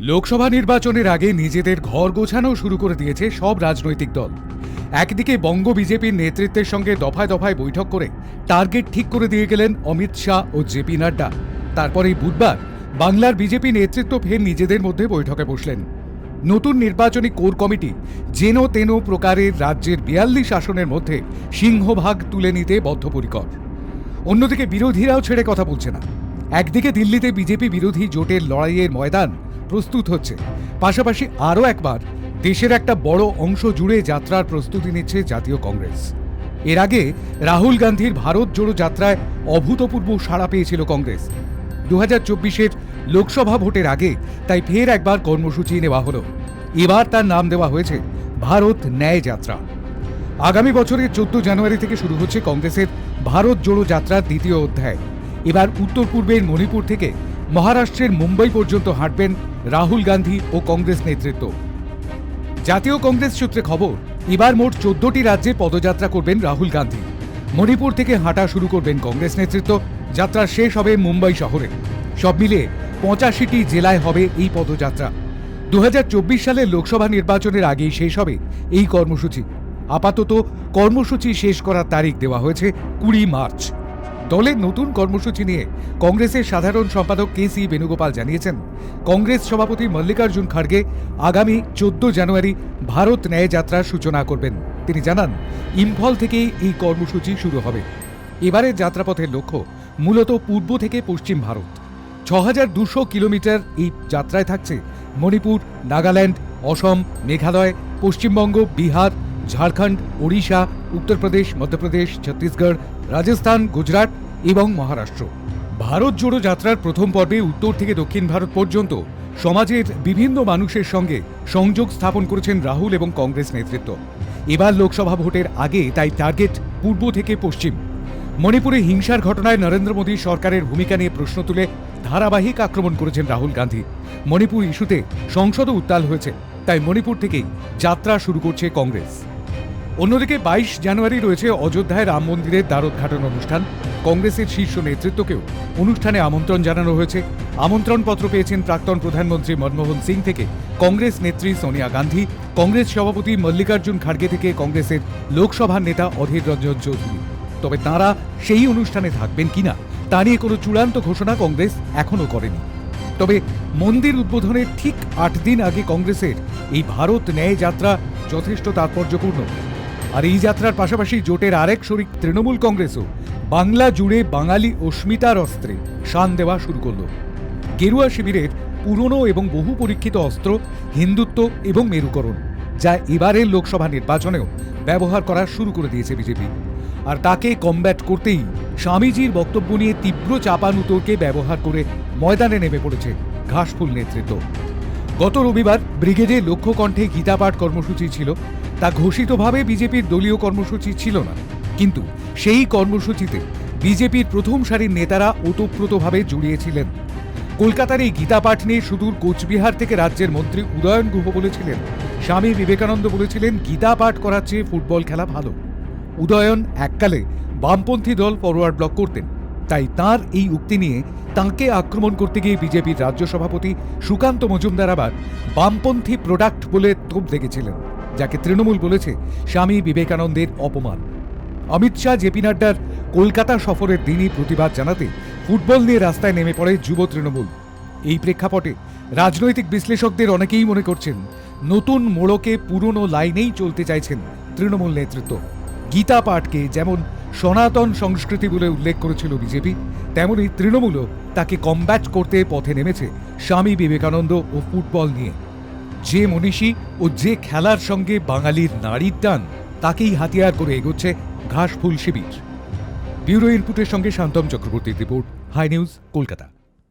লোকসভা নির্বাচনের আগে নিজেদের ঘর গোছানো শুরু করে দিয়েছে সব রাজনৈতিক দল। একদিকে বঙ্গ বিজেপির নেতৃত্বের সঙ্গে দফায় দফায় বৈঠক করে টার্গেট ঠিক করে দিয়ে গেলেন অমিত শাহ ও জেপি নাড্ডা। তারপরেই বুধবার বাংলার বিজেপি নেতৃত্ব ফের নিজেদের মধ্যে বৈঠকে বসলেন। নতুন নির্বাচনী কোর কমিটি যেন তেন প্রকারের রাজ্যের বিয়াল্লিশ আসনের মধ্যে সিংহভাগ তুলে নিতে বদ্ধপরিকর। অন্যদিকে বিরোধীরাও ছেড়ে কথা বলছে না। একদিকে দিল্লিতে বিজেপি বিরোধী জোটের লড়াইয়ের ময়দান প্রস্তুত হচ্ছে। পাশাপাশি আরও একবার দেশের একটা বড় অংশ জুড়ে যাত্রার প্রস্তুতি নিচ্ছে জাতীয় কংগ্রেস। এর আগে রাহুল গান্ধীর ভারত জোড়ো যাত্রায় অভূতপূর্ব সাড়া পেয়েছিল কংগ্রেস। দু হাজার চব্বিশের লোকসভা ভোটের আগে তাই ফের একবার কর্মসূচি নেওয়া হলো। এবার তার নাম দেওয়া হয়েছে ভারত ন্যায় যাত্রা। আগামী বছরের চোদ্দ জানুয়ারি থেকে শুরু হচ্ছে কংগ্রেসের ভারত জোড়ো যাত্রার দ্বিতীয় অধ্যায়। এবার উত্তর পূর্বের মণিপুর থেকে মহারাষ্ট্রের মুম্বাই পর্যন্ত হাঁটবেন রাহুল গান্ধী ও কংগ্রেস নেতৃত্ব। জাতীয় কংগ্রেস সূত্রে খবর, এবার মোট চোদ্দটি রাজ্যে পদযাত্রা করবেন রাহুল গান্ধী। মণিপুর থেকে হাঁটা শুরু করবেন কংগ্রেস নেতৃত্ব, যাত্রা শেষ হবে মুম্বাই শহরে। সব মিলিয়ে পঁচাশিটি জেলায় হবে এই পদযাত্রা। দু হাজার চব্বিশ সালের লোকসভা নির্বাচনের আগেই শেষ হবে এই কর্মসূচি। আপাতত কর্মসূচি শেষ করার তারিখ দেওয়া হয়েছে কুড়ি মার্চ। দলের নতুন কর্মসূচি নিয়ে কংগ্রেসের সাধারণ সম্পাদক কে সি বেণুগোপাল জানিয়েছেন, কংগ্রেস সভাপতি মল্লিকার্জুন খাড়গে আগামী চোদ্দ জানুয়ারি ভারত ন্যায় যাত্রার সূচনা করবেন। তিনি জানান, ইম্ফল থেকেই এই কর্মসূচি শুরু হবে। এবারের যাত্রাপথের লক্ষ্য মূলত পূর্ব থেকে পশ্চিম ভারত। ছ হাজার দুশো কিলোমিটার এই যাত্রায় থাকছে মণিপুর, নাগাল্যান্ড, অসম, মেঘালয়, পশ্চিমবঙ্গ, বিহার, ঝাড়খণ্ড, ওড়িশা, উত্তরপ্রদেশ, মধ্যপ্রদেশ, ছত্তিশগড় রাজস্থান, গুজরাট এবং মহারাষ্ট্র। ভারত জোড়ো যাত্রার প্রথম পর্বে উত্তর থেকে দক্ষিণ ভারত পর্যন্ত সমাজের বিভিন্ন মানুষের সঙ্গে সংযোগ স্থাপন করেছেন রাহুল এবং কংগ্রেস নেতৃত্ব। এবার লোকসভা ভোটের আগে তাই টার্গেট পূর্ব থেকে পশ্চিম। মণিপুরে হিংসার ঘটনায় নরেন্দ্র মোদী সরকারের ভূমিকা নিয়ে প্রশ্ন তুলে ধারাবাহিক আক্রমণ করেছেন রাহুল গান্ধী। মণিপুর ইস্যুতে সংসদও উত্তাল হয়েছে, তাই মণিপুর থেকেই যাত্রা শুরু করছে কংগ্রেস। অন্যদিকে বাইশ জানুয়ারি রয়েছে অযোধ্যায় রাম মন্দিরের দ্বারোদ্ঘাটন অনুষ্ঠান। কংগ্রেসের শীর্ষ নেতৃত্বকেও অনুষ্ঠানে আমন্ত্রণ জানানো হয়েছে। আমন্ত্রণপত্র পেয়েছেন প্রাক্তন প্রধানমন্ত্রী মনমোহন সিং থেকে কংগ্রেস নেত্রী সোনিয়া গান্ধী, কংগ্রেস সভাপতি মল্লিকার্জুন খাড়গে থেকে কংগ্রেসের লোকসভার নেতা অধীর রঞ্জন চৌধুরী। তবে তাঁরা সেই অনুষ্ঠানে থাকবেন কিনা, তা নিয়ে কোনো চূড়ান্ত ঘোষণা কংগ্রেস এখনও করেনি। তবে মন্দির উদ্বোধনের ঠিক আট দিন আগে কংগ্রেসের এই ভারত ন্যায় যাত্রা যথেষ্ট তাৎপর্যপূর্ণ। আর এই যাত্রার পাশাপাশি জোটের আরেক শরিক তৃণমূল কংগ্রেসও। বাংলা জুড়ে বাঙালি অস্মিতার অস্ত্রে শান দেওয়া শুরু করল। গেরুয়া শিবিরের পুরনো এবং বহু পরীক্ষিত অস্ত্র, হিন্দুত্ব এবং মেরুকরণ, যা এবারের লোকসভা নির্বাচনেও ব্যবহার করা শুরু করে দিয়েছে বিজেপি। আর তাকে কমব্যাট করতেই স্বামীজির বক্তব্য নিয়ে তীব্র চাপানুতোরকে ব্যবহার করে ময়দানে নেমে পড়েছে ঘাসফুল নেতৃত্ব। গত রবিবার ব্রিগেডে লক্ষ্য কণ্ঠে গীতাপাঠ কর্মসূচি ছিল। তা ঘোষিতভাবে বিজেপির দলীয় কর্মসূচি ছিল না। কিন্তু সেই কর্মসূচিতে বিজেপির প্রথম সারির নেতারা ওতপ্রোতভাবে জড়িয়েছিলেন। কলকাতার এই গীতাপাঠ নিয়ে সুদূর কোচবিহার থেকে রাজ্যের মন্ত্রী উদয়ন গুহ বলেছিলেন, স্বামী বিবেকানন্দ বলেছিলেন গীতা পাঠ করার চেয়ে ফুটবল খেলা ভালো। উদয়ন এককালে বামপন্থী দল ফরওয়ার্ড ব্লক করতেন। তাই তার এই উক্তি নিয়ে তাঁকে আক্রমণ করতে গিয়ে বিজেপির রাজ্য সভাপতি সুকান্ত মজুমদার আবার বামপন্থী প্রোডাক্ট বলে তোপ দেখেছিলেন, যাকে তৃণমূল বলেছে স্বামী বিবেকানন্দের অপমান। অমিত শাহ, জেপি নাড্ডার কলকাতা সফরের দিনই প্রতিবাদ জানাতে ফুটবল নিয়ে রাস্তায় নেমে পড়ে যুব তৃণমূল। এই প্রেক্ষাপটে রাজনৈতিক বিশ্লেষকদের অনেকেই মনে করছেন, নতুন মোড়কে পুরনো লাইনেই চলতে চাইছেন তৃণমূল নেতৃত্ব। গীতা পাঠকে যেমন সনাতন সংস্কৃতি বলে উল্লেখ করেছিল বিজেপি, তেমনি তৃণমূলও তাকে কমব্যাট করতে পথে নেমেছে স্বামী বিবেকানন্দ ও ফুটবল নিয়ে। যে মনীষী ও যে খেলার সঙ্গে বাঙালির নারীর টান, তাকেই হাতিয়ার করে এগোচ্ছে ঘাসফুল শিবির। ব্যুরো ইনপুটের সঙ্গে শান্তম চক্রবর্তীর রিপোর্ট, হাই নিউজ, কলকাতা।